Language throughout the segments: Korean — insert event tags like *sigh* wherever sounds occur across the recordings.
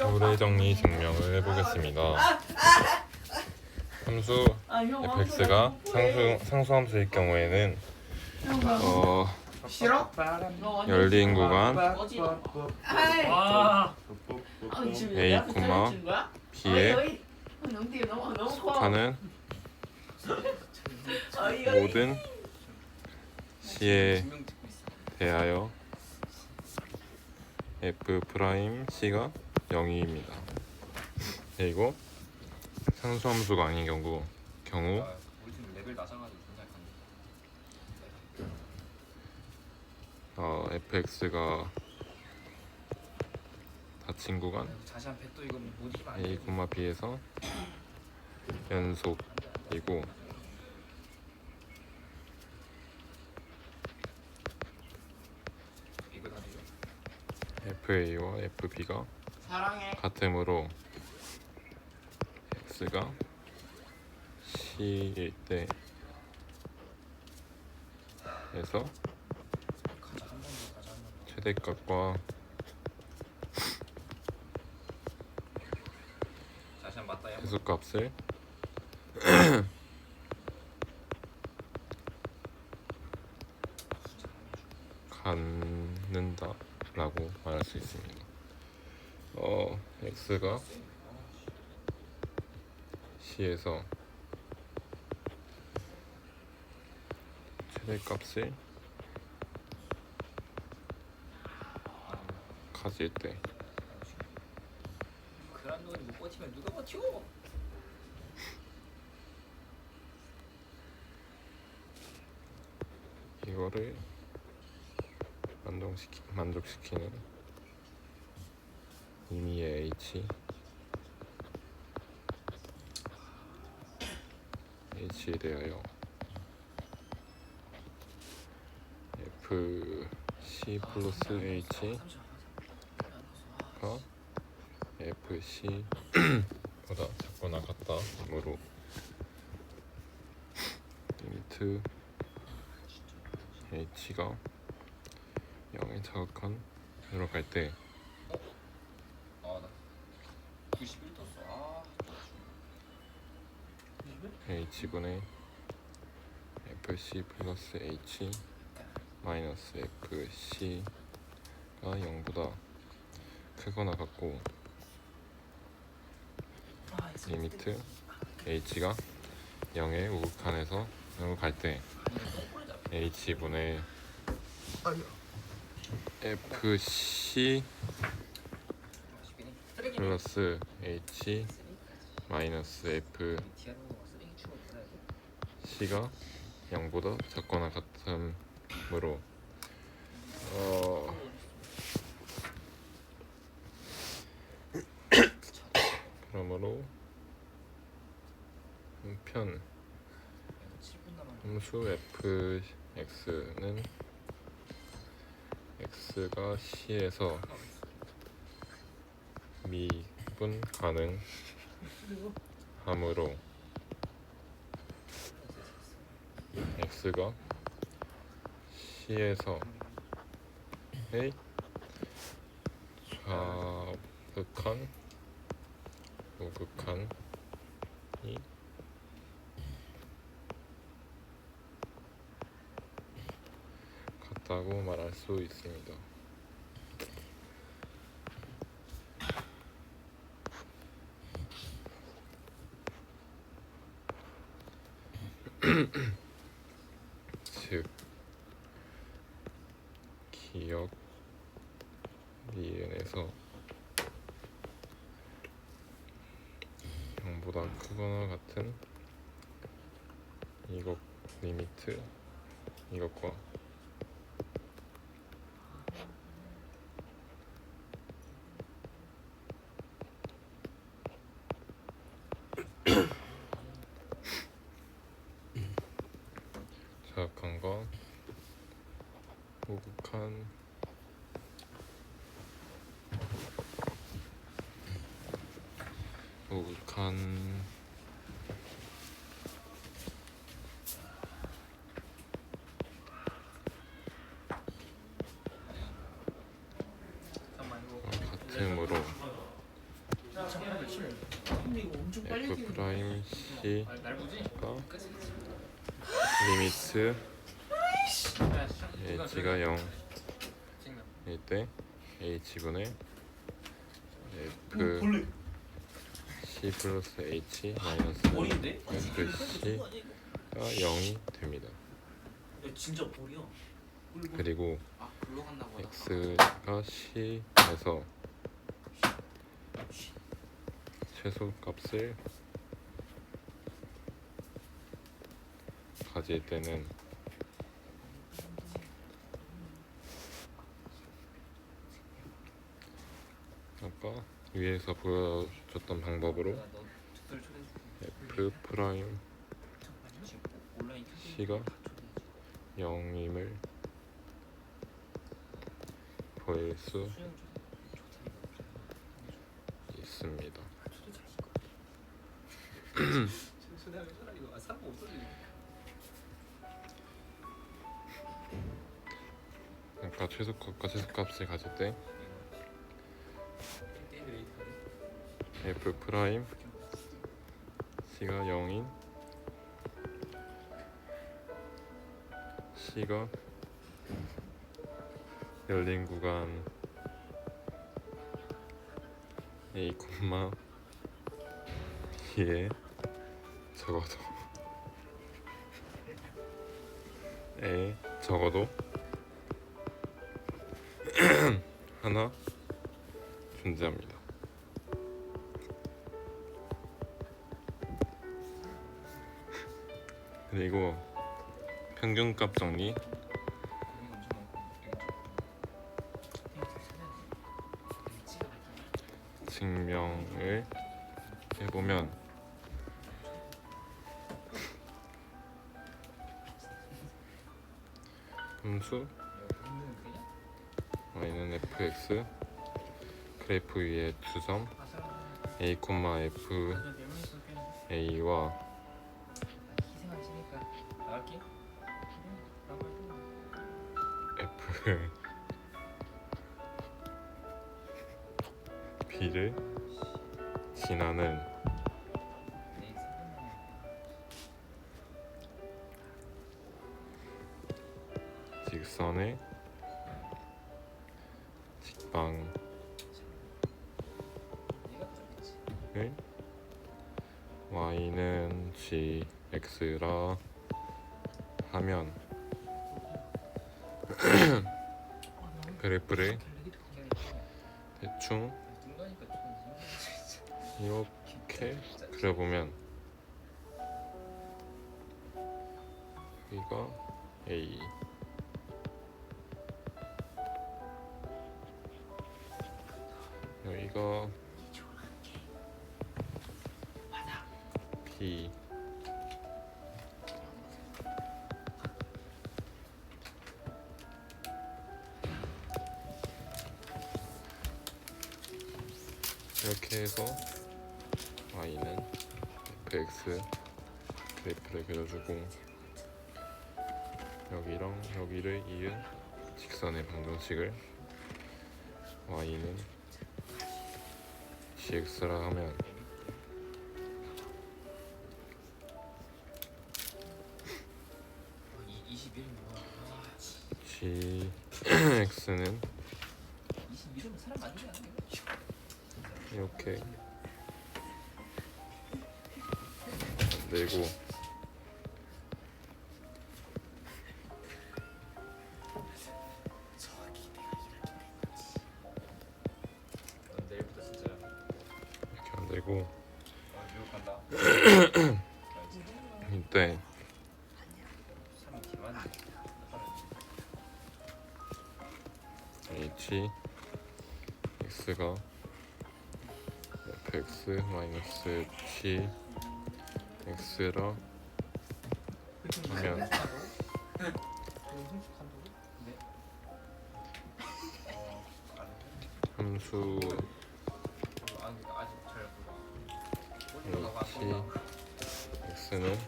후레 정리 증명을 해보겠습니다. 함수 fx가 상수, 상수함수일 경우에는 어, 싫어? 열린 구간 A, b의 속하는 모든 c에 대하여 f 프라임 c가 0입니다. 그리고 상수함수가 아닌 경우 경우. 어, fx가 닫힌 구간? 안 a, 돼. b에서 연속이고. fa와 fb가 사랑해. 같으므로 x가 c일 때 에서. 최대값과 맞다. 배수값을 갖는다라고 말할 수 있습니다. 어, x가 c에서 최대값을 가질 때못 버티면 누가? 이거를 만족시키, 만족시키는 의미의 H H에 대하여 F C 플러스 H가 F C 보다 작거나 같다므로. 리미트 H가 0에 자극한 들어갈 때 아나 91 떴어. 아. H분의 FC 플러스 H 마이너스 FC가 0보다 크거나 같고 리미트 H가 0의 우극한에서 0을 갈때 H분의 FC. 플러스 H 마이너스 F. C가 0보다 작거나 같으므로 어 그러므로 한편 7분 남았네. 함수 fx는 x가 c에서 미분 가능하므로 x가 c에서 의 좌극한 우극한 이 같다고 말할 수 있습니다. *coughs* 즉 기억 니은에서 0보다 크거나 같은 이것 리미트 이것과 호극한 호극한 잠깐만 이거 같으므로 1807 근데 이거 엄청 빨리 F 프라임 C가 리미트 H가 0 찍나 이때 H분의 F C 플러스 H 마이너스? F C가 0이 됩니다. 야 진짜 벌이야 그리고 아 글로 갔나 보다 X가 C에서 최소 값을 가질 때는 아까 위에서 보여줬던 방법으로 F 프라임 C가 0임을 보일 수 있습니다. 아까 최소값과 최소값을 가질 때 F 프라임 C가 0인 C가 열린 구간 A, B에 적어도 에 적어도 *clears throat* 하나 존재합니다. 그리고 평균값 정리? 증명을 해보면 함수 y는 fx 그래프 위에 두점 a, f a와 *laughs* f b를 지나는 직선의 직방을 y는 gx라 하면 *clears throat* 그래프를 대충 이렇게 그려보면 여기가 A 여기가 B 이렇게 해서 y는 fx 그래프를 그려주고 여기랑 여기를 이은 직선의 방정식을 y는 gx라 하면 이 21은 뭐야 gx는 21은 사람 만들지 않는 게 이렇게 진짜 이렇게 아 유혹한다 이때 개많네. H x가 fx 마이너스 g x라 하면 어 함수 올라가 x는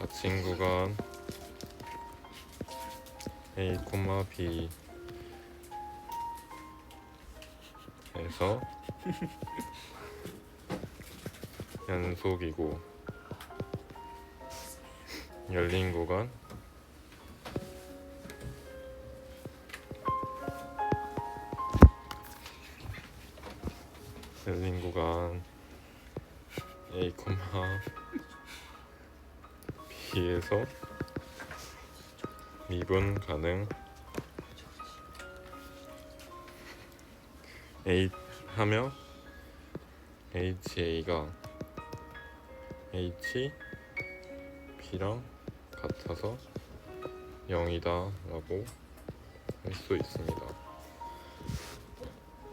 닫힌 구간 a, b 에서 연속이고 열린 구간. 열린 구간. A, B에서 미분 가능 A 하며 HA가 H B랑 같아서 0이다 라고 할 수 있습니다.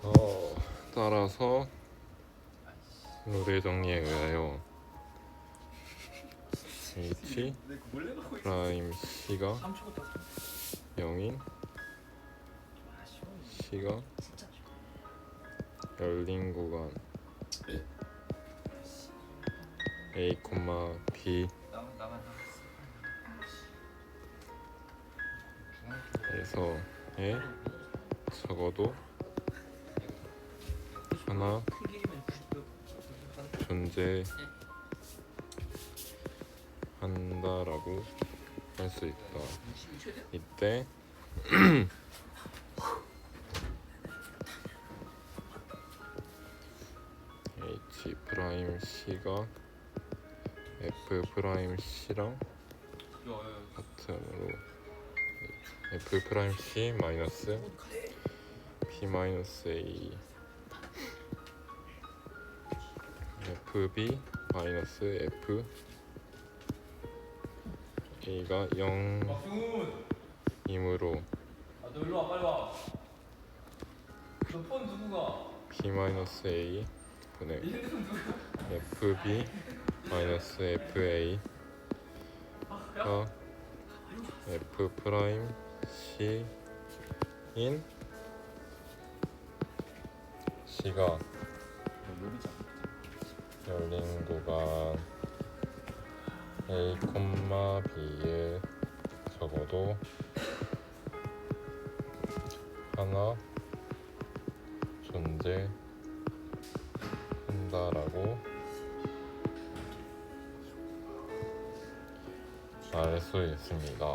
어, 따라서 노래 정리에 의하여 H. 프라임 C가 3초부터 0인 아쉬워 C가 열린 구간 A, B 나 나만 에서의 적어도 하나 큰 길이면 90도 존재한다라고 할 수 있다. 60이 최대? 이때 *clears throat* H 프라임 C가 F 프라임 C랑. 같으므로 F 프라임 C 마이너스 P 마이너스 A FB 마이너스 F A가 0이므로 아너 일로 와 빨리 와. 너폰 두고 가. P 마이너스 A 분의 누구? FB 마이너스 FA가 F 프라임 C인 C가. 열린 구간 A, B에 적어도 하나 존재 한다라고 알 수 있습니다.